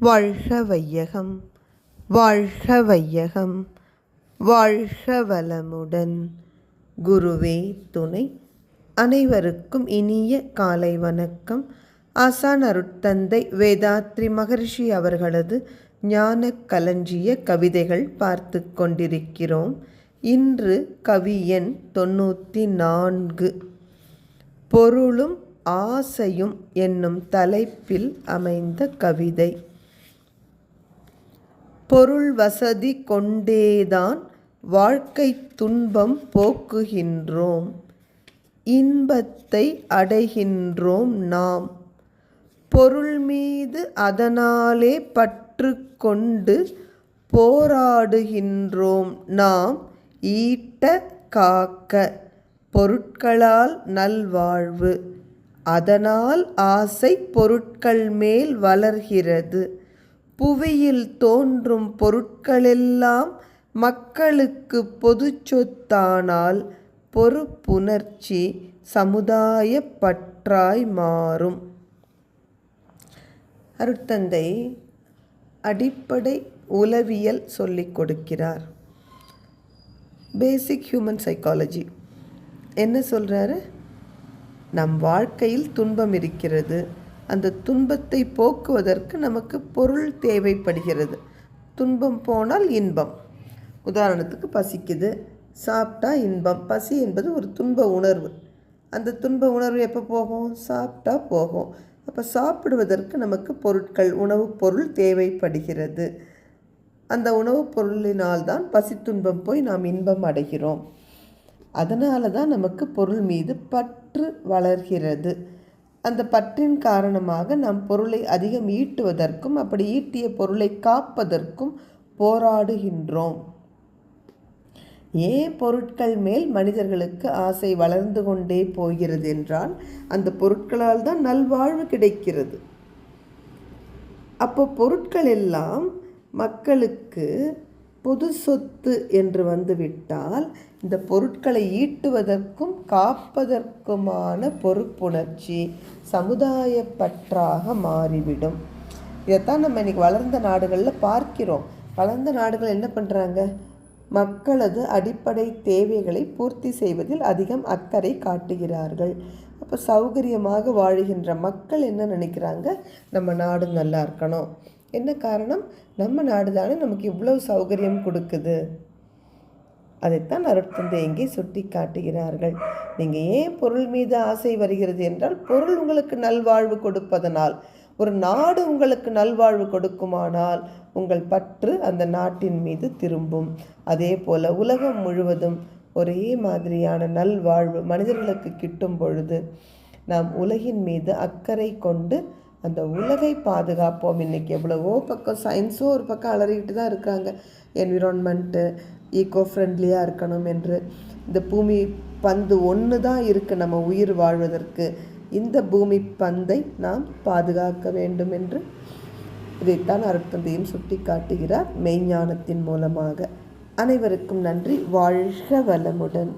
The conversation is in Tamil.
வாழ்க வையகம் வாழ்க வையகம் வாழ்க வளமுடன். குருவே துணை அனைவருக்கும் இனிய காலை வணக்கம். ஆசான் அருட்தந்தை வேதாத்ரி மகர்ஷி அவர்களது ஞான களஞ்சிய கவிதைகள் பார்த்து கொண்டிருக்கிறோம். இன்று கவி எண் தொண்ணூற்றி நான்கு பொருளும் ஆசையும் என்னும் தலைப்பில் அமைந்த கவிதை. பொருள் வசதி கொண்டேதான் வாழ்க்கை துன்பம் போக்குகின்றோம். இன்பத்தை அடைகின்றோம் நாம். பொருள் மீது அதனாலே பற்று கொண்டு போராடுகின்றோம் நாம் ஈட்ட காக்க. பொருட்களால் நல்வாழ்வு. அதனால் ஆசை பொருட்கள் மேல் வளர்கிறது. புவியில் தோன்றும் பொருட்களெல்லாம் மக்களுக்கு பொது சொத்தானால் பொறுப்புணர்ச்சி சமுதாய பற்றாய் மாறும். அருட்தந்தை அடிப்படை உளவியல் சொல்லிக் கொடுக்கிறார். பேசிக் ஹியூமன் சைக்காலஜி என்ன சொல்கிறாரு நம் வாழ்க்கையில் துன்பம் இருக்கிறது. அந்த துன்பத்தை போக்குவதற்கு நமக்கு பொருள் தேவைப்படுகிறது. துன்பம் போனால் இன்பம். உதாரணத்துக்கு பசிக்குது. சாப்பிட்டா இன்பம். பசி என்பது ஒரு துன்ப உணர்வு. அந்த துன்ப உணர்வு எப்போ போகும்? சாப்பிட்டா போகும். அப்போ சாப்பிடுவதற்கு நமக்கு பொருட்கள் உணவுப் பொருள் தேவைப்படுகிறது. அந்த உணவுப் பொருளினால்தான் பசி துன்பம் போய் நாம் இன்பம் அடைகிறோம். அதனால தான் நமக்கு பொருள் மீது பற்று வளர்கிறது. அந்த பற்றின் காரணமாக நம் பொருளை அதிகம் ஈட்டுவதற்கும் அப்படி ஈட்டிய பொருளை காப்பதற்கும் போராடுகின்றோம். ஏன் பொருட்கள் மேல் மனிதர்களுக்கு ஆசை வளர்ந்து கொண்டே போகிறது என்றால் அந்த பொருட்களால் தான் நல்வாழ்வு கிடைக்கிறது. அப்போ பொருட்கள் எல்லாம் மக்களுக்கு பொது சொத்து என்று வந்துவிட்டால் இந்த பொருட்களை ஈட்டுவதற்கும் காப்பதற்குமான பொறுப்புணர்ச்சி சமுதாய பற்றாக மாறிவிடும். இதைத்தான் நம்ம இன்றைக்கி வளர்ந்த நாடுகளில் பார்க்கிறோம். வளர்ந்த நாடுகள் என்ன பண்ணுறாங்க மக்களது அடிப்படை தேவைகளை பூர்த்தி செய்வதில் அதிகம் அக்கறை காட்டுகிறார்கள். அப்போ சௌகரியமாக வாழுகின்ற மக்கள் என்ன நினைக்கிறாங்க? நம்ம நாடு நல்லா இருக்கணும். என்ன காரணம்? நம்ம நாடு தானே நமக்கு இவ்வளவு சௌகரியம் கொடுக்குது. அதைத்தான் அருட்தந்தை எங்கே சுட்டி காட்டுகிறார்கள் நீங்கள் ஏன் பொருள் மீது ஆசை வருகிறது என்றால் பொருள் உங்களுக்கு நல்வாழ்வு கொடுப்பதனால். ஒரு நாடு உங்களுக்கு நல்வாழ்வு கொடுக்குமானால் உங்கள் பற்று அந்த நாட்டின் மீது திரும்பும். அதே போல் உலகம் முழுவதும் ஒரே மாதிரியான நல்வாழ்வு மனிதர்களுக்கு கிட்டும் பொழுது நாம் உலகின் மீது அக்கறை கொண்டு அந்த உலகை பாதுகாப்போம். இன்றைக்கி எவ்வளவோ பக்கம் சயின்ஸும் ஒரு பக்கம் அலறிக்கிட்டு தான் இருக்காங்க. என்விரான்மெண்ட்டு ஈக்கோ ஃப்ரெண்ட்லியாக இருக்கணும் என்று. இந்த பூமி பந்து ஒன்று தான் இருக்குது நம்ம உயிர் வாழ்வதற்கு. இந்த பூமி பந்தை நாம் பாதுகாக்க வேண்டும் என்று. இதைத்தான் அருட்தந்தையும் சுட்டி காட்டுகிறார் மெய்ஞானத்தின் மூலமாக. அனைவருக்கும் நன்றி. வாழ்க வளமுடன்.